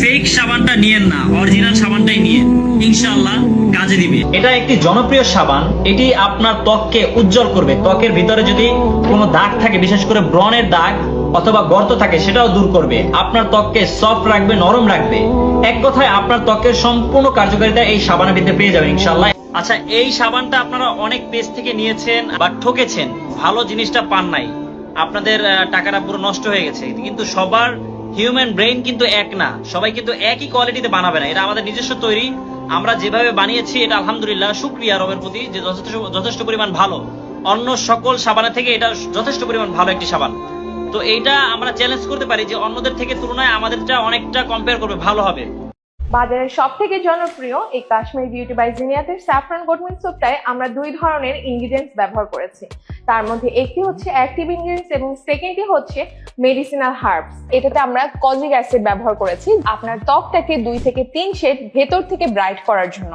Fake সাবানটা নিয়েন না অরিজিনাল সাবানটাই নিয়ে ইনশাআল্লাহ কাজে দিবে। এটা একটি জনপ্রিয় সাবান, এটি আপনার ত্বককে উজ্জ্বল করবে। ত্বকের ভিতরে যদি কোনো দাগ থাকে, বিশেষ করে ব্রণের দাগ অথবা গর্ত থাকে, সেটাও দূর করবে। আপনার ত্বককে সফট রাখবে, নরম রাখবে। এক কথায়, আপনার ত্বকের সম্পূর্ণ কার্যকারিতা এই সাবানের ভিতরে পেয়ে যাবেন, ইনশাআল্লাহ। আচ্ছা এই সাবানটা আপনারা অনেক পেজ থেকে নিয়েছেন বা ঠকেছেন। ভালো জিনিসটা পান নাই। আপনাদের টাকাটা পুরো নষ্ট হয়ে গেছে। কিন্তু সবার হিউম্যান ব্রেইন কিন্তু এক না। সবাই কিন্তু একই কোয়ালিটিতে বানাবে না। এটা আমাদের নিজস্ব তৈরি। আমরা যেভাবে বানিয়েছি, এটা আলহামদুলিল্লাহ, শুক্রিয়া রবের প্রতি যে যথেষ্ট যথেষ্ট পরিমাণ ভালো। অন্য সকল সাবানের থেকে এটা যথেষ্ট পরিমাণ ভালো একটি সাবান। তো এইটা আমরা চ্যালেঞ্জ করতে পারি যে অন্যদের থেকে তুলনায় আমাদেরটা অনেকটা কম্পেয়ার করবে, ভালো হবে। বাজারের সব থেকে জনপ্রিয় এই কাশ্মীর বিউটি বাই জিনিয়াতের স্যাফরান গোটমিন সোপটায় আমরা দুই ধরনের ইনগ্রিডিয়েন্টস ব্যবহার করেছি। তার মধ্যে একটি হচ্ছে অ্যাক্টিভ ইনগ্রিডিয়েন্টস এবং সেকেন্ডটি হচ্ছে মেডিসিনাল হার্বস এটাতে আমরা কজিক অ্যাসিড ব্যবহার করেছি। আপনার ত্বকটাকে দুই থেকে তিন শেড ভেতর থেকে ব্রাইট করার জন্য।